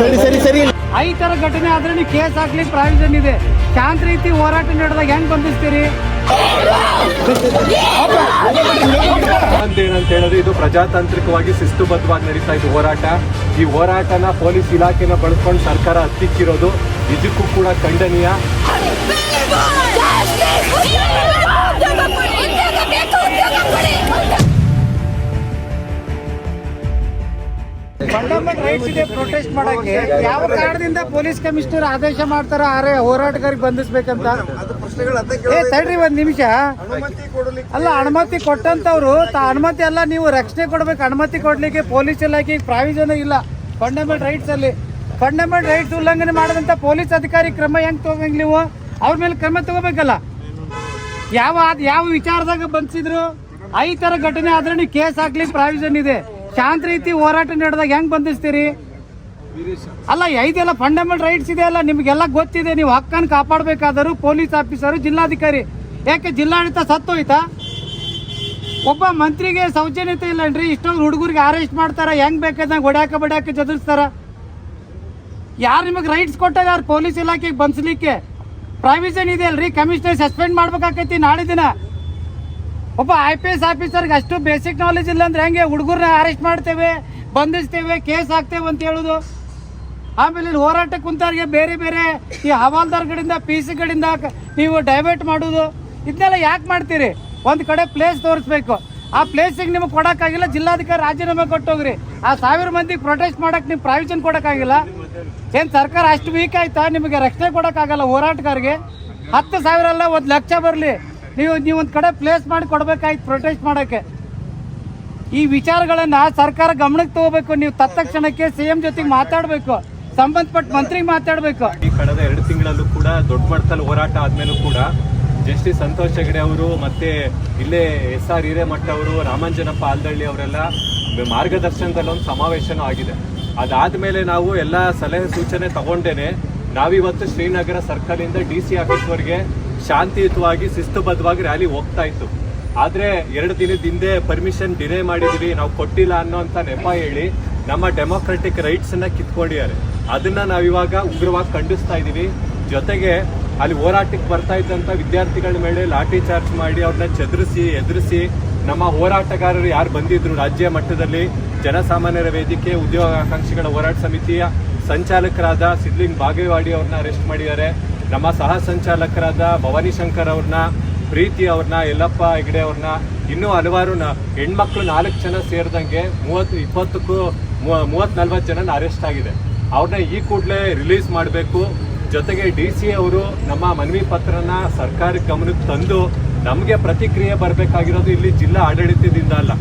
ಸರಿ ಸರಿ ಸರಿ ಈ ತರ ಘಟನೆ ಆದ್ರೆ ನೀವು ಕೇಸ್ ಹಾಕ್ಲಿ ಪ್ರಾವಿಷನ್ ಇದೆ. ಶಾಂತ ರೀತಿ ಹೋರಾಟ ನಡೆದಾಗ ಹೆಂಗ್ ಬಂಧಿಸ್ತೀರಿ? ಏನಂತ ಹೇಳೋದು ಇದು ಪ್ರಜಾತಾಂತ್ರಿಕವಾಗಿ ಶಿಸ್ತುಬದ್ಧವಾಗಿ ನಡೀತಾ ಇದೆ ಹೋರಾಟ. ಈ ಹೋರಾಟನ ಪೊಲೀಸ್ ಇಲಾಖೆನ ಬಳಸ್ಕೊಂಡು ಸರ್ಕಾರ ಹತ್ತಿಕ್ಕಿರೋದು. ಇದಕ್ಕೂ ಕೂಡ ಖಂಡನೀಯ. ಫಂಡಮೆಂಟಲ್ ರೈಟ್ಸ್ ಇದೆ ಪ್ರೊಟೆಸ್ಟ್ ಮಾಡಕ್ಕೆ. ಯಾವ ಕಾರಣದಿಂದ ಪೊಲೀಸ್ ಕಮಿಷನರ್ ಆದೇಶ ಮಾಡ್ತಾರ ಆರೆ ಹೋರಾಟಗಾರಿಗೆ ಬಂಧಿಸ್ಬೇಕಂತ? ಏ, ತಡ್ರಿ ಒಂದ್ ನಿಮಿಷ. ಅಲ್ಲ, ಅನುಮತಿ ಕೊಟ್ಟಂತವ್ರು ಅನುಮತಿ ಅಲ್ಲ, ನೀವು ರಕ್ಷಣೆ ಕೊಡ್ಬೇಕು. ಅನುಮತಿ ಕೊಡ್ಲಿಕ್ಕೆ ಪೊಲೀಸ್ ಇಲಾಖೆಗೆ ಪ್ರಾವಿಷನ್ ಇಲ್ಲ. ಫಂಡಮೆಂಟಲ್ ರೈಟ್ಸ್ ಅಲ್ಲಿ. ಫಂಡಮೆಂಟಲ್ ರೈಟ್ಸ್ ಉಲ್ಲಂಘನೆ ಮಾಡದಂತ ಪೊಲೀಸ್ ಅಧಿಕಾರಿ ಕ್ರಮ ಹೆಂಗ್ ತಗೋಬೇಕು ನೀವು? ಅವ್ರ ಮೇಲೆ ಕ್ರಮ ತಗೋಬೇಕಲ್ಲ? ಯಾವ ಯಾವ ವಿಚಾರದಾಗ ಬಂಧಿಸಿದ್ರು? ಐ ತರ ಘಟನೆ ಆದ್ರೆ ನೀವು ಕೇಸ್ ಹಾಕ್ಲಿ ಪ್ರಾವಿಷನ್ ಇದೆ. ಶಾಂತ ರೀತಿ ಹೋರಾಟ ನಡೆದಾಗ ಹೆಂಗ್ ಬಂಧಿಸ್ತೀರಿ? ಅಲ್ಲ, ಐದೆಲ್ಲ ಫಂಡಮೆಂಟಲ್ ರೈಟ್ಸ್ ಇದೆ ಅಲ್ಲ, ನಿಮ್ಗೆಲ್ಲ ಗೊತ್ತಿದೆ, ನೀವು ಹಕ್ಕನ್ನು ಕಾಪಾಡಬೇಕಾದರೂ ಪೊಲೀಸ್ ಆಫೀಸರು, ಜಿಲ್ಲಾಧಿಕಾರಿ. ಯಾಕೆ ಜಿಲ್ಲಾಡಳಿತ ಸತ್ತೋಯ್ತಾ ಒಬ್ಬ ಮಂತ್ರಿಗೆ ಸೌಜನ್ಯತೆ ಇಲ್ಲನ್ರಿ, ಇಷ್ಟೊಂದು ಹುಡುಗರಿಗೆ ಅರೆಸ್ಟ್ ಮಾಡ್ತಾರ, ಹೆಂಗ್ ಬೇಕಾದಂಗೆ ಹೊಡ್ಯಾಕ ಬಡ್ಯಾಕ ಚದುರಿಸ್ತಾರ? ಯಾರು ನಿಮಗೆ ರೈಟ್ಸ್ ಕೊಟ್ಟಾಗ ಯಾರು ಪೊಲೀಸ್ ಇಲಾಖೆಗೆ ಬಂದಿಸ್ಲಿಕ್ಕೆ ಪ್ರಾವಿಷನ್ ಇದೆ ಅಲ್ರಿ? ಕಮಿಷನರ್ ಸಸ್ಪೆಂಡ್ ಮಾಡ್ಬೇಕಾಕೈತಿ ನಾಳೆ ದಿನ. ಒಬ್ಬ ಐ ಪಿ ಎಸ್ ಆಫೀಸರ್ಗೆ ಅಷ್ಟು ಬೇಸಿಕ್ ನಾಲೆಜ್ ಇಲ್ಲ ಅಂದ್ರೆ ಹೆಂಗೆ ಹುಡುಗರನ್ನ ಅರೆಸ್ಟ್ ಮಾಡ್ತೇವೆ, ಬಂಧಿಸ್ತೇವೆ ಕೇಸ್ ಹಾಕ್ತೇವೆ ಅಂತ ಹೇಳುದು? ಆಮೇಲೆ ಇಲ್ಲಿ ಹೋರಾಟ ಕುಂತವ್ರಿಗೆ ಬೇರೆ ಬೇರೆ ಈ ಹವಾಲ್ದಾರ್ಗಳಿಂದ ಪಿ ಸಿಗಳಿಂದ ನೀವು ಡೈವರ್ಟ್ ಮಾಡೋದು. ಇದನ್ನೆಲ್ಲ ಯಾಕೆ ಮಾಡ್ತೀರಿ? ಒಂದು ಕಡೆ ಪ್ಲೇಸ್ ತೋರಿಸ್ಬೇಕು. ಆ ಪ್ಲೇಸಿಗೆ ನಿಮಗೆ ಕೊಡೋಕ್ಕಾಗಿಲ್ಲ, ಜಿಲ್ಲಾಧಿಕಾರಿ ರಾಜೀನಾಮೆ ಕೊಟ್ಟೋಗ್ರಿ. ಆ ಸಾವಿರ ಮಂದಿ ಪ್ರೊಟೆಸ್ಟ್ ಮಾಡಕ್ ನೀವು ಪ್ರಾವಿಷನ್ ಕೊಡೋಕ್ಕಾಗಿಲ್ಲ. ಏನು ಸರ್ಕಾರ ಅಷ್ಟು ವೀಕ್ ಆಯ್ತಾ? ನಿಮಗೆ ರಕ್ಷಣೆ ಕೊಡೋಕ್ಕಾಗಲ್ಲ ಹೋರಾಟಗಾರಿಗೆ? ಹತ್ತು ಸಾವಿರ ಅಲ್ಲ, ಒಂದು ಲಕ್ಷ ಬರಲಿ. ನೀವು ನೀವು ಒಂದು ಕಡೆ ಪ್ಲೇಸ್ ಮಾಡಿ ಕೊಡ್ಬೇಕಾಯ್ತು ಪ್ರೊಟೆಸ್ಟ್ ಮಾಡೋಕ್ಕೆ. ಈ ವಿಚಾರಗಳನ್ನು ಸರ್ಕಾರ ಗಮನಕ್ಕೆ ತಗೋಬೇಕು, ನೀವು ತತ್ಕ್ಷಣಕ್ಕೆ ಸಿಎಂ ಜೊತೆಗೆ ಮಾತಾಡಬೇಕು, ಸಂಬಂಧಪಟ್ಟ ಮಂತ್ರಿಗೆ ಮಾತಾಡಬೇಕು. ಈ ಕಳೆದ ಎರಡು ತಿಂಗಳಲ್ಲೂ ಕೂಡ ದೊಡ್ಡ ಮಟ್ಟದಲ್ಲಿ ಹೋರಾಟ ಆದಮೇಲೂ ಕೂಡ ಜಸ್ಟಿಸ್ ಸಂತೋಷ್ ಹೆಗಡೆ ಅವರು ಮತ್ತೆ ಇಲ್ಲೇ ಎಸ್ ಆರ್ ಹಿರೇಮಠ ಅವರು, ರಾಮಾಂಜನಪ್ಪ ಆಲ್ದಳ್ಳಿ ಅವರೆಲ್ಲ ಮಾರ್ಗದರ್ಶನದಲ್ಲಿ ಒಂದು ಸಮಾವೇಶನೂ ಆಗಿದೆ. ಅದಾದಮೇಲೆ ನಾವು ಎಲ್ಲ ಸಲಹೆ ಸೂಚನೆ ತಗೊಂಡೇನೆ, ನಾವಿವತ್ತು ಶ್ರೀನಗರ ಸರ್ಕಲ್ ಇಂದ ಡಿ ಸಿ ಆಫೀಸ್ವರೆಗೆ ಶಾಂತಿಯುತವಾಗಿ, ಶಿಸ್ತುಬದ್ಧವಾಗಿ ರ್ಯಾಲಿ ಹೋಗ್ತಾ ಇತ್ತು. ಆದರೆ ಎರಡು ದಿನದ ಹಿಂದೆ ಪರ್ಮಿಷನ್ ಡಿಲೇ ಮಾಡಿದ್ದೀವಿ ನಾವು ಕೊಟ್ಟಿಲ್ಲ ಅನ್ನೋಂತ ನೆಪ ಹೇಳಿ ನಮ್ಮ ಡೆಮೊಕ್ರೆಟಿಕ್ ರೈಟ್ಸ್ ಅನ್ನ ಕಿತ್ಕೊಂಡಿದ್ದಾರೆ. ಅದನ್ನು ನಾವಿವಾಗ ಉಗ್ರವಾಗಿ ಖಂಡಿಸ್ತಾ ಇದ್ದೀವಿ ಜೊತೆಗೆ ಅಲ್ಲಿ ಹೋರಾಟಕ್ಕೆ ಬರ್ತಾ ಇದ್ದಂಥ ವಿದ್ಯಾರ್ಥಿಗಳ ಮೇಲೆ ಲಾಠಿ ಚಾರ್ಜ್ ಮಾಡಿ ಅವ್ರನ್ನ ಚದುರಿಸಿ, ಎದುರಿಸಿ ನಮ್ಮ ಹೋರಾಟಗಾರರು ಯಾರು ಬಂದಿದ್ರು ರಾಜ್ಯ ಮಟ್ಟದಲ್ಲಿ, ಜನಸಾಮಾನ್ಯರ ವೇದಿಕೆ, ಉದ್ಯೋಗಾಕಾಂಕ್ಷಿಗಳ ಹೋರಾಟ ಸಮಿತಿಯ ಸಂಚಾಲಕರಾದ ಸಿದ್ಲಿಂಗ್ ಬಾಗೇವಾಡಿ ಅವ್ರನ್ನ ಅರೆಸ್ಟ್ ಮಾಡಿದ್ದಾರೆ. ನಮ್ಮ ಸಹ ಸಂಚಾಲಕರಾದ ಭವಾನಿ ಶಂಕರ್ ಅವ್ರನ್ನ, ಪ್ರೀತಿ ಅವ್ರನ್ನ, ಯಲ್ಲಪ್ಪ ಹೆಗಡೆ ಅವ್ರನ್ನ, ಇನ್ನೂ ಹಲವಾರು ಹೆಣ್ಮಕ್ಳು ನಾಲ್ಕು ಜನ ಸೇರಿದಂಗೆ ಮೂವತ್ತು, ಇಪ್ಪತ್ತಕ್ಕೂ ಮೂವತ್ತ್ ನಲ್ವತ್ತು ಜನ ಅರೆಸ್ಟ್ ಆಗಿದೆ. ಅವ್ರನ್ನ ಈ ಕೂಡಲೇ ರಿಲೀಸ್ ಮಾಡಬೇಕು. ಜೊತೆಗೆ ಡಿ ಸಿ ಅವರು ನಮ್ಮ ಮನವಿ ಪತ್ರನ ಸರ್ಕಾರಿ ಗಮನಕ್ಕೆ ತಂದು ನಮಗೆ ಪ್ರತಿಕ್ರಿಯೆ ಬರಬೇಕಾಗಿರೋದು ಇಲ್ಲಿ ಜಿಲ್ಲಾ ಆಡಳಿತದಿಂದ ಅಲ್ಲ.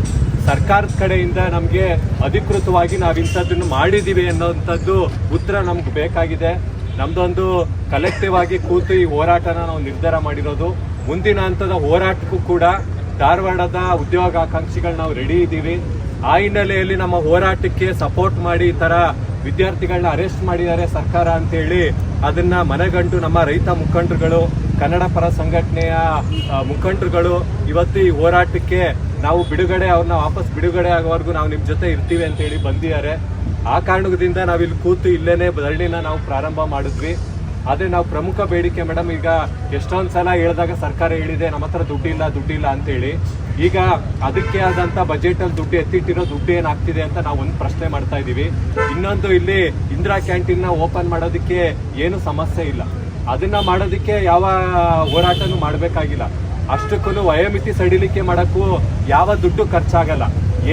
ಸರ್ಕಾರದ ಕಡೆಯಿಂದ ನಮಗೆ ಅಧಿಕೃತವಾಗಿ ನಾವು ಇಂಥದ್ದನ್ನು ಮಾಡಿದ್ದೀವಿ ಅನ್ನೋಂಥದ್ದು ಉತ್ತರ ನಮ್ಗೆ ಬೇಕಾಗಿದೆ. ನಮ್ದೊಂದು ಕಲೆಕ್ಟಿವ್ ಆಗಿ ಕೂತು ಈ ಹೋರಾಟನ ನಾವು ನಿರ್ಧಾರ ಮಾಡಿರೋದು. ಮುಂದಿನ ಹಂತದ ಹೋರಾಟಕ್ಕೂ ಕೂಡ ಧಾರವಾಡದ ಉದ್ಯೋಗಾಕಾಂಕ್ಷಿಗಳು ನಾವು ರೆಡಿ ಇದ್ದೀವಿ. ಆ ಹಿನ್ನೆಲೆಯಲ್ಲಿ ನಮ್ಮ ಹೋರಾಟಕ್ಕೆ ಸಪೋರ್ಟ್ ಮಾಡಿ ಈ ತರ ವಿದ್ಯಾರ್ಥಿಗಳನ್ನ ಅರೆಸ್ಟ್ ಮಾಡಿದ್ದಾರೆ ಸರ್ಕಾರ ಅಂತೇಳಿ ಅದನ್ನ ಮನಗಂಡು ನಮ್ಮ ರೈತ ಮುಖಂಡರುಗಳು, ಕನ್ನಡ ಪರ ಸಂಘಟನೆಯ ಮುಖಂಡರುಗಳು ಇವತ್ತು ಈ ಹೋರಾಟಕ್ಕೆ ನಾವು ಬಿಡುಗಡೆ ಅವ್ರನ್ನ ವಾಪಸ್ ಬಿಡುಗಡೆ ಆಗೋವರೆಗೂ ನಾವು ನಿಮ್ಮ ಜೊತೆ ಇರ್ತೀವಿ ಅಂತೇಳಿ ಬಂದಿದ್ದಾರೆ. ಆ ಕಾರಣದಿಂದ ನಾವಿಲ್ಲಿ ಕೂತು ಇಲ್ಲೇನೆ ಧರಣಿನ ನಾವು ಪ್ರಾರಂಭ ಮಾಡಿದ್ವಿ. ಆದರೆ ನಾವು ಪ್ರಮುಖ ಬೇಡಿಕೆ, ಮೇಡಮ್, ಈಗ ಎಷ್ಟೊಂದು ಸಲ ಹೇಳಿದಾಗ ಸರ್ಕಾರ ಹೇಳಿದೆ, ನಮ್ಮ ಹತ್ರ ದುಡ್ಡಿಲ್ಲ ದುಡ್ಡಿಲ್ಲ ಅಂತೇಳಿ. ಈಗ ಅದಕ್ಕೆ ಆದಂತ ಬಜೆಟ್ ಅಲ್ಲಿ ದುಡ್ಡು ಎತ್ತಿಟ್ಟಿರೋ ದುಡ್ಡು ಏನಾಗ್ತಿದೆ ಅಂತ ನಾವು ಒಂದು ಪ್ರಶ್ನೆ ಮಾಡ್ತಾ ಇದೀವಿ ಇನ್ನೊಂದು ಇಲ್ಲಿ ಇಂದಿರಾ ಕ್ಯಾಂಟೀನ್ನ ಓಪನ್ ಮಾಡೋದಕ್ಕೆ ಏನು ಸಮಸ್ಯೆ ಇಲ್ಲ. ಅದನ್ನ ಮಾಡೋದಕ್ಕೆ ಯಾವ ಹೋರಾಟನೂ ಮಾಡಬೇಕಾಗಿಲ್ಲ. ಅಷ್ಟಕ್ಕೂ ವಯೋಮಿತಿ ಸಡಿಲಿಕೆ ಮಾಡೋಕ್ಕೂ ಯಾವ ದುಡ್ಡು ಖರ್ಚಾಗಲ್ಲ.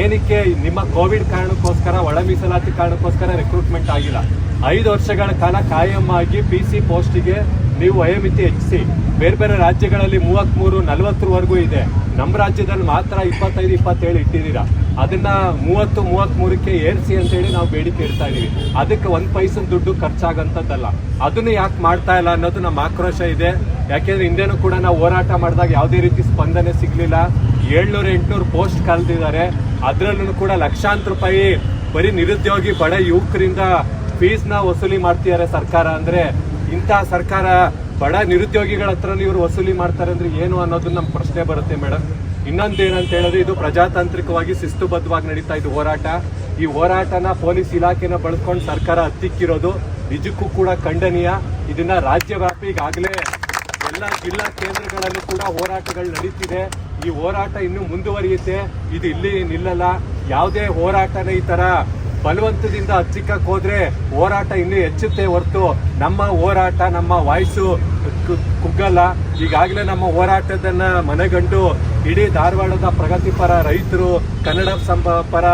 ಏನಕ್ಕೆ ನಿಮ್ಮ ಕೋವಿಡ್ ಕಾರಣಕ್ಕೋಸ್ಕರ, ಒಳ ಮೀಸಲಾತಿ ಕಾರಣಕ್ಕೋಸ್ಕರ ರಿಕ್ರೂಟ್ಮೆಂಟ್ ಆಗಿಲ್ಲ. ಐದು ವರ್ಷಗಳ ಕಾಲ ಕಾಯಂ ಆಗಿ ಪಿ ಸಿ ಪೋಸ್ಟಿಗೆ ನೀವು ವಯೋಮಿತಿ ಹೆಚ್ಚಿಸಿ, ಬೇರೆ ಬೇರೆ ರಾಜ್ಯಗಳಲ್ಲಿ ಮೂವತ್ಮೂರು, ನಲವತ್ತರವರೆಗೂ ಇದೆ. ನಮ್ಮ ರಾಜ್ಯದಲ್ಲಿ ಮಾತ್ರ ಇಪ್ಪತ್ತೈದು, ಇಪ್ಪತ್ತೇಳು ಇಟ್ಟಿದ್ದೀರಾ? ಅದನ್ನ ಮೂವತ್ತು, ಮೂವತ್ಮೂರಕ್ಕೆ ಏರಿಸಿ ಅಂತೇಳಿ ನಾವು ಬೇಡಿಕೆ ಇಡ್ತಾ ಇದೀವಿ. ಅದಕ್ಕೆ ಒಂದು ಪೈಸನ ದುಡ್ಡು ಖರ್ಚಾಗಂಥದ್ದಲ್ಲ ಅದನ್ನು ಯಾಕೆ ಮಾಡ್ತಾ ಇಲ್ಲ ಅನ್ನೋದು ನಮ್ಮ ಆಕ್ರೋಶ ಇದೆ. ಯಾಕೆಂದ್ರೆ ಹಿಂದೆನೂ ಕೂಡ ನಾವು ಹೋರಾಟ ಮಾಡಿದಾಗ ಯಾವುದೇ ರೀತಿ ಸ್ಪಂದನೆ ಸಿಗಲಿಲ್ಲ. ಏಳ್ನೂರು, ಎಂಟುನೂರು ಪೋಸ್ಟ್ ಕಲ್ತಿದ್ದಾರೆ ಅದರಲ್ಲೂ ಕೂಡ ಲಕ್ಷಾಂತರ ರೂಪಾಯಿ ಬರೀ ನಿರುದ್ಯೋಗಿ ಬಡ ಯುವಕರಿಂದ ಫೀಸ್ನ ವಸೂಲಿ ಮಾಡ್ತಿದ್ದಾರೆ ಸರ್ಕಾರ ಅಂದ್ರೆ ಇಂಥ ಸರ್ಕಾರ ಬಡ ನಿರುದ್ಯೋಗಿಗಳ ಹತ್ರ ಇವರು ವಸೂಲಿ ಮಾಡ್ತಾರೆ ಅಂದ್ರೆ ಏನು ಅನ್ನೋದು ನಮ್ಮ ಪ್ರಶ್ನೆ ಬರುತ್ತೆ ಮೇಡಮ್ ಇನ್ನೊಂದು ಏನಂತ ಹೇಳಿದ್ರೆ ಇದು ಪ್ರಜಾತಾಂತ್ರಿಕವಾಗಿ ಶಿಸ್ತುಬದ್ಧವಾಗಿ ನಡೀತಾ ಇದೆ ಹೋರಾಟ. ಈ ಹೋರಾಟನ ಪೊಲೀಸ್ ಇಲಾಖೆನ ಬಳಸ್ಕೊಂಡು ಸರ್ಕಾರ ಹತ್ತಿಕ್ಕಿರೋದು ನಿಜಕ್ಕೂ ಕೂಡ ಖಂಡನೀಯ. ಇದನ್ನ ರಾಜ್ಯವ್ಯಾಪಿ ಈಗಾಗಲೇ ಎಲ್ಲ ಜಿಲ್ಲಾ ಕೇಂದ್ರಗಳಲ್ಲೂ ಕೂಡ ಹೋರಾಟಗಳು ನಡೀತಿದೆ. ಈ ಹೋರಾಟ ಇನ್ನೂ ಮುಂದುವರಿಯುತ್ತೆ. ಇದು ಇಲ್ಲಿ ನಿಲ್ಲಲ್ಲ. ಯಾವುದೇ ಹೋರಾಟನ ಈ ತರ ಬಲವಂತದಿಂದ ಹಚ್ಚಿಕ್ಕಕ್ಕೆ ಹೋದ್ರೆ ಹೋರಾಟ ಇನ್ನೂ ಹೆಚ್ಚುತ್ತೆ ಹೊರತು ನಮ್ಮ ಹೋರಾಟ, ನಮ್ಮ ವಾಯ್ಸು ಕುಗ್ಗಲ್ಲ. ಈಗಾಗಲೇ ನಮ್ಮ ಹೋರಾಟದನ್ನ ಮನೆಗಂಡು ಇಡೀ ಧಾರವಾಡದ ಪ್ರಗತಿಪರ ರೈತರು, ಕನ್ನಡ ಸಂಭ ಪರ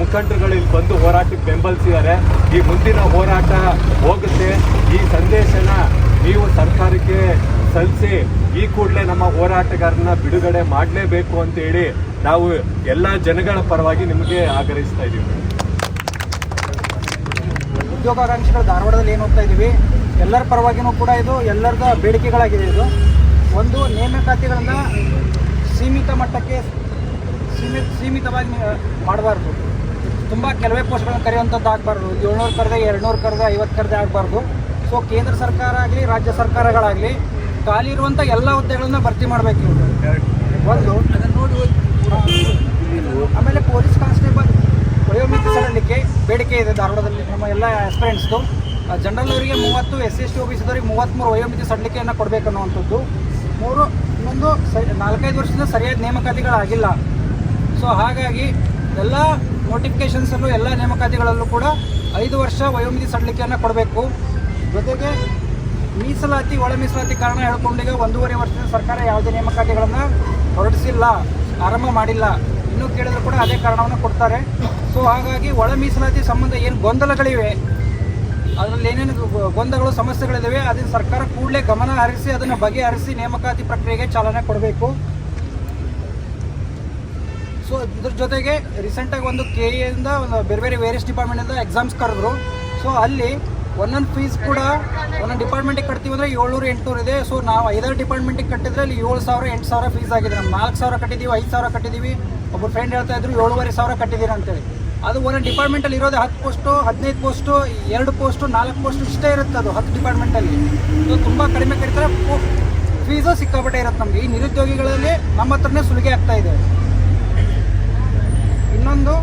ಮುಖಂಡರುಗಳು ಇಲ್ಲಿ ಬಂದು ಹೋರಾಟಕ್ಕೆ ಬೆಂಬಲಿಸಿದ್ದಾರೆ. ಈ ಮುಂದಿನ ಹೋರಾಟ ಹೋಗುತ್ತೆ. ಈ ಸಂದೇಶನ ನೀವು ಸರ್ಕಾರಕ್ಕೆ ಸಲ್ಲಿಸಿ ಈ ಕೂಡಲೇ ನಮ್ಮ ಹೋರಾಟಗಾರನ ಬಿಡುಗಡೆ ಮಾಡಲೇಬೇಕು ಅಂತ ಹೇಳಿ ನಾವು ಎಲ್ಲ ಜನಗಳ ಪರವಾಗಿ ನಿಮಗೆ ಆಗ್ರಹಿಸ್ತಾ ಇದ್ದೀವಿ. ಉದ್ಯೋಗಾಕಾಂಕ್ಷಿಗಳು ಧಾರವಾಡದಲ್ಲಿ ಏನು ಹೋಗ್ತಾ ಇದ್ದೀವಿ ಎಲ್ಲರ ಪರವಾಗಿನೂ ಕೂಡ ಇದು ಎಲ್ಲರದ ಬೇಡಿಕೆಗಳಾಗಿದೆ ಇದು. ಒಂದು ನೇಮಕಾತಿಗಳನ್ನು ಸೀಮಿತ ಮಟ್ಟಕ್ಕೆ ಸೀಮಿತ ಸೀಮಿತವಾಗಿ ಮಾಡಬಾರ್ದು. ತುಂಬ ಕೆಲವೇ ಪೋಸ್ಟ್ಗಳನ್ನ ಕರೆಯುವಂಥದ್ದು ಆಗಬಾರ್ದು. ಏಳ್ನೂರು ಕರೆದೆ ಎರಡುನೂರು ಕರೆದೆ ಐವತ್ತು ಕರೆದೆ ಆಗಬಾರ್ದು. ಸೊ ಕೇಂದ್ರ ಸರ್ಕಾರ ಆಗಲಿ ರಾಜ್ಯ ಸರ್ಕಾರಗಳಾಗಲಿ ಖಾಲಿ ಇರುವಂಥ ಎಲ್ಲ ಹುದ್ದೆಗಳನ್ನ ಭರ್ತಿ ಮಾಡಬೇಕು ಒಂದು ಅದನ್ನು ನೋಡಿ ಆಮೇಲೆ ಪೊಲೀಸ್ ಕಾನ್ಸ್ಟೇಬಲ್ ಇದೆ ಧಾರವಾಡದಲ್ಲಿ ನಮ್ಮ ಎಲ್ಲ ಆಸ್ಪಿರೆಂಟ್ಸ್ದು ಜನರಲ್ ಅವರಿಗೆ ಮೂವತ್ತು ಎಸ್ ಎಸ್ ಟಿ ಒಬಿಸಿದವರಿಗೆ ಮೂವತ್ತ್ಮೂರು ವಯೋಮಿತಿ ಸಲ್ಲಿಕೆಯನ್ನು ಕೊಡಬೇಕು ಅನ್ನುವಂಥದ್ದು. ಮೂರು, ಇನ್ನೊಂದು ಸರಿ, ನಾಲ್ಕೈದು ವರ್ಷದಿಂದ ಸರಿಯಾದ ನೇಮಕಾತಿಗಳಾಗಿಲ್ಲ. ಸೊ ಹಾಗಾಗಿ ಎಲ್ಲ ನೋಟಿಫಿಕೇಷನ್ಸಲ್ಲೂ ಎಲ್ಲ ನೇಮಕಾತಿಗಳಲ್ಲೂ ಕೂಡ ಐದು ವರ್ಷ ವಯೋಮಿತಿ ಸಡ್ಲಿಕೆಯನ್ನು ಕೊಡಬೇಕು. ಜೊತೆಗೆ ಮೀಸಲಾತಿ, ಒಳ ಮೀಸಲಾತಿ ಕಾರಣ ಹೇಳ್ಕೊಂಡೀಗ ಒಂದೂವರೆ ವರ್ಷದಿಂದ ಸರ್ಕಾರ ಯಾವುದೇ ನೇಮಕಾತಿಗಳನ್ನು ಹೊರಡಿಸಿಲ್ಲ, ಆರಂಭ ಮಾಡಿಲ್ಲ. ಇನ್ನೂ ಕೇಳಿದ್ರು ಕೂಡ ಅದೇ ಕಾರಣವನ್ನು ಕೊಡ್ತಾರೆ. ಸೊ ಹಾಗಾಗಿ ಒಳ ಮೀಸಲಾತಿ ಸಂಬಂಧ ಏನು ಗೊಂದಲಗಳಿವೆ, ಅದರಲ್ಲಿ ಏನೇನು ಗೊಂದಲಗಳು ಸಮಸ್ಯೆಗಳಿದ್ದಾವೆ ಅದನ್ನು ಸರ್ಕಾರ ಕೂಡಲೇ ಗಮನ ಹರಿಸಿ, ಅದನ್ನು ಬಗೆಹರಿಸಿ ನೇಮಕಾತಿ ಪ್ರಕ್ರಿಯೆಗೆ ಚಾಲನೆ ಕೊಡಬೇಕು. ಸೊ ಇದ್ರ ಜೊತೆಗೆ ರೀಸೆಂಟಾಗಿ ಒಂದು ಕೆ ಒಂದು ಬೇರೆ ಬೇರೆ ವೇರಿಯಸ್ ಡಿಪಾರ್ಟ್ಮೆಂಟಿಂದ ಎಕ್ಸಾಮ್ಸ್ ಕರೆದ್ರು. ಸೊ ಅಲ್ಲಿ ಒಂದೊಂದು ಫೀಸ್ ಕೂಡ ಒಂದೊಂದು ಡಿಪಾರ್ಟ್ಮೆಂಟಿಗೆ ಕಟ್ತೀವಿ ಅಂದರೆ ಏಳ್ನೂರು, ಎಂಟುನೂರು ಇದೆ. ಸೊ ನಾವು ಐದಾರು ಡಿಪಾರ್ಟ್ಮೆಂಟಿಗೆ ಕಟ್ಟಿದ್ರೆ ಅಲ್ಲಿ ಏಳು ಸಾವಿರ, ಎಂಟು ಸಾವಿರ ಫೀಸ್ ಆಗಿದೆ. ನಮ್ಮ ನಾಲ್ಕು ಸಾವಿರ ಕಟ್ಟಿದ್ದೀವಿ ಐದು ಸಾವಿರ ಕಟ್ಟಿದ್ದೀವಿ ಒಬ್ಬ ಫ್ರೆಂಡ್ ಹೇಳ್ತಾ ಇದ್ರು, ಏಳುವರೆ ಸಾವಿರ ಕಟ್ಟಿದ್ದೀರಿ ಅಂತೇಳಿ. ಅದು ಒಂದೊಂದು ಡಿಪಾರ್ಟ್ಮೆಂಟಲ್ಲಿ ಇರೋದೇ ಹತ್ತು ಪೋಸ್ಟು ಹದಿನೈದು ಪೋಸ್ಟು ಎರಡು ಪೋಸ್ಟು ನಾಲ್ಕು ಪೋಸ್ಟು ಇಷ್ಟೇ ಇರುತ್ತೆ ಅದು ಹತ್ತು ಡಿಪಾರ್ಟ್ಮೆಂಟಲ್ಲಿ ಸೊ ತುಂಬ ಕಡಿಮೆ ಕಡಿತಾರೆ ಫೀಸು ಸಿಕ್ಕಾಪಟ್ಟೆ ಇರುತ್ತೆ ನಮಗೆ. ಈ ನಿರುದ್ಯೋಗಿಗಳಲ್ಲಿ ನಮ್ಮ ಹತ್ರನೇ ಸುಲಿಗೆ ಆಗ್ತಾ ಇದೆ. ಇನ್ನೊಂದು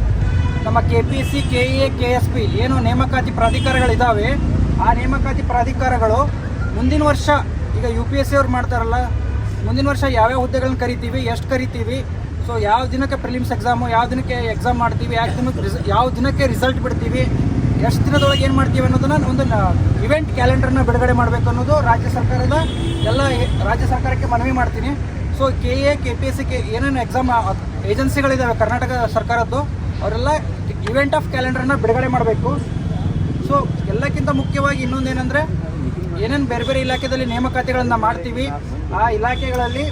ನಮ್ಮ K P C K A K S P ಏನು ನೇಮಕಾತಿ ಪ್ರಾಧಿಕಾರಗಳಿದ್ದಾವೆ ಆ ನೇಮಕಾತಿ ಪ್ರಾಧಿಕಾರಗಳು ಮುಂದಿನ ವರ್ಷ, ಈಗ ಯು ಪಿ ಎಸ್ ಸಿ ಅವ್ರು ಮಾಡ್ತಾರಲ್ಲ, ಮುಂದಿನ ವರ್ಷ ಯಾವ್ಯಾವ ಹುದ್ದೆಗಳನ್ನ ಕರಿತೀವಿ, ಎಷ್ಟು ಕರಿತೀವಿ ಸೊ ಯಾವ ದಿನಕ್ಕೆ ಪ್ರಿಲಿಮ್ಸ್ ಎಕ್ಸಾಮು ಯಾವ ದಿನಕ್ಕೆ ಎಕ್ಸಾಮ್ ಮಾಡ್ತೀವಿ, ಯಾವ ದಿನಕ್ಕೆ ರಿಸ ಯಾವ ದಿನಕ್ಕೆ ರಿಸಲ್ಟ್ ಬಿಡ್ತೀವಿ, ಎಷ್ಟು ದಿನದೊಳಗೆ ಏನು ಮಾಡ್ತೀವಿ ಅನ್ನೋದನ್ನ ಒಂದು ಇವೆಂಟ್ ಕ್ಯಾಲೆಂಡರ್ನ ಬಿಡುಗಡೆ ಮಾಡಬೇಕು ಅನ್ನೋದು ರಾಜ್ಯ ಸರ್ಕಾರದ ಎಲ್ಲ ರಾಜ್ಯ ಸರ್ಕಾರಕ್ಕೆ ಮನವಿ ಮಾಡ್ತೀನಿ. So K A K P S C K ಏನೇನು ಎಕ್ಸಾಮ್ ಏಜೆನ್ಸಿಗಳಿದ್ದಾವೆ ಕರ್ನಾಟಕ ಸರ್ಕಾರದ್ದು, ಅವರೆಲ್ಲ ಇವೆಂಟ್ ಆಫ್ ಕ್ಯಾಲೆಂಡರ್ನ ಬಿಡುಗಡೆ ಮಾಡಬೇಕು. ಸೊ ಎಲ್ಲಕ್ಕಿಂತ ಮುಖ್ಯವಾಗಿ ಇನ್ನೊಂದೇನೆಂದರೆ ಏನೇನು ಬೇರೆ ಬೇರೆ ಇಲಾಖೆಯಲ್ಲಿ ನೇಮಕಾತಿಗಳನ್ನು ಮಾಡ್ತೀವಿ, ಆ ಇಲಾಖೆಗಳಲ್ಲಿ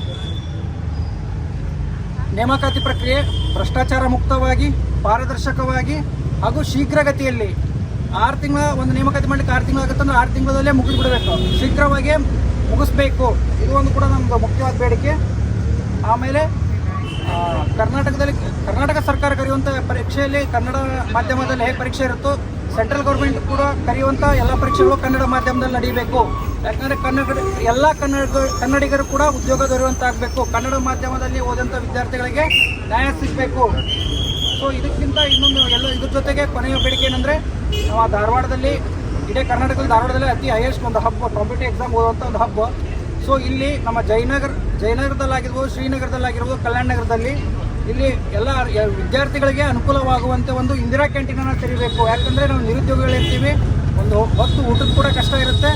ನೇಮಕಾತಿ ಪ್ರಕ್ರಿಯೆ ಭ್ರಷ್ಟಾಚಾರ ಮುಕ್ತವಾಗಿ, ಪಾರದರ್ಶಕವಾಗಿ ಹಾಗೂ ಶೀಘ್ರಗತಿಯಲ್ಲಿ ಆರು ತಿಂಗಳ ಒಂದು ನೇಮಕಾತಿ ಮಾಡಲಿಕ್ಕೆ ಆರು ತಿಂಗಳಾಗುತ್ತೆ ಅಂದ್ರೆ ಆರು ತಿಂಗಳಲ್ಲೇ ಮುಗಿದು ಬಿಡಬೇಕು. ಶೀಘ್ರವಾಗಿ ಮುಗಿಸ್ಬೇಕು. ಇದು ಒಂದು ಕೂಡ ನಮ್ಮದು ಮುಖ್ಯವಾದ ಬೇಡಿಕೆ. ಆಮೇಲೆ ಕರ್ನಾಟಕದಲ್ಲಿ ಕರ್ನಾಟಕ ಸರ್ಕಾರ ಕರೆಯುವಂಥ ಪರೀಕ್ಷೆಯಲ್ಲಿ ಕನ್ನಡ ಮಾಧ್ಯಮದಲ್ಲಿ ಹೇಗೆ ಪರೀಕ್ಷೆ ಇರುತ್ತೋ ಸೆಂಟ್ರಲ್ ಗೌರ್ಮೆಂಟ್ ಕೂಡ ಕರೆಯುವಂಥ ಎಲ್ಲ ಪರೀಕ್ಷೆಗಳು ಕನ್ನಡ ಮಾಧ್ಯಮದಲ್ಲಿ ನಡೀಬೇಕು. ಯಾಕಂದರೆ ಕನ್ನಡ, ಎಲ್ಲ ಕನ್ನಡ, ಕನ್ನಡಿಗರು ಕೂಡ ಉದ್ಯೋಗ ದೊರೆಯುವಂತಾಗಬೇಕು. ಕನ್ನಡ ಮಾಧ್ಯಮದಲ್ಲಿ ಓದಂಥ ವಿದ್ಯಾರ್ಥಿಗಳಿಗೆ ನ್ಯಾಯ ಸಿಗಬೇಕು. ಸೊ ಇದಕ್ಕಿಂತ ಇನ್ನೊಂದು ಎಲ್ಲ ಇದ್ರ ಜೊತೆಗೆ ಕೊನೆಯ ಬೇಡಿಕೆ ಏನಂದರೆ, ನಾವು ಆ ಧಾರವಾಡದಲ್ಲಿ, ಇಡೀ ಕರ್ನಾಟಕದಲ್ಲಿ ಧಾರವಾಡದಲ್ಲಿ ಅತಿ ಹೈಯೆಸ್ಟ್ ಒಂದು ಹಬ್ಬ ಕಾಂಪಿಟೇಟಿವ್ ಎಕ್ಸಾಮ್ ಓದುವಂಥ ಒಂದು ಹಬ್ಬ ಸೊ ಇಲ್ಲಿ ನಮ್ಮ ಜಯನಗರ ಜಯನಗರದಲ್ಲಾಗಿರ್ಬೋದು, ಶ್ರೀನಗರದಲ್ಲಾಗಿರ್ಬೋದು, ಕಲ್ಯಾಣ ನಗರದಲ್ಲಿ ಇಲ್ಲಿ ಎಲ್ಲ ವಿದ್ಯಾರ್ಥಿಗಳಿಗೆ ಅನುಕೂಲವಾಗುವಂತೆ ಒಂದು ಇಂದಿರಾ ಕ್ಯಾಂಟೀನನ್ನು ತೆರಿಬೇಕು. ಯಾಕಂದರೆ ನಾವು ನಿರುದ್ಯೋಗಿಗಳಿರ್ತೀವಿ. ಒಂದು ಹೊತ್ತು ಊಟದ ಕೂಡ ಕಷ್ಟ ಇರುತ್ತೆ.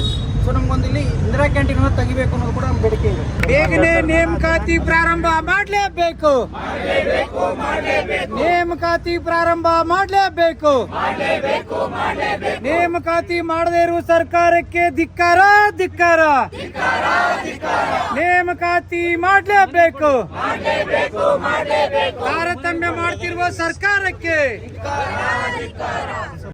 ಸೊ ನಮ್ಗೊಂದು ಇಂದಿರಾ ಕ್ಯಾಂಟೀನನ್ನು ತೆಗಿಬೇಕು ಅನ್ನೋದು ಕೂಡ ನಮ್ಮ ಬೇಡಿಕೆ ಇದೆ. ಬೇಗನೆ ನೇಮಕಾತಿ ಪ್ರಾರಂಭ ಮಾಡಲೇಬೇಕು. ನೇಮಕಾತಿ ಪ್ರಾರಂಭ ಮಾಡಲೇಬೇಕು. ನೇಮಕಾತಿ ಮಾಡದೇ ಇರುವ ಸರ್ಕಾರಕ್ಕೆ ಧಿಕ್ಕಾರ ಧಿಕ್ಕಾರ. ನೇಮಕಾತಿ ಮಾಡಲೇಬೇಕು. ತಾರತಮ್ಯ ಮಾಡ್ತಿರುವ ಸರ್ಕಾರಕ್ಕೆ.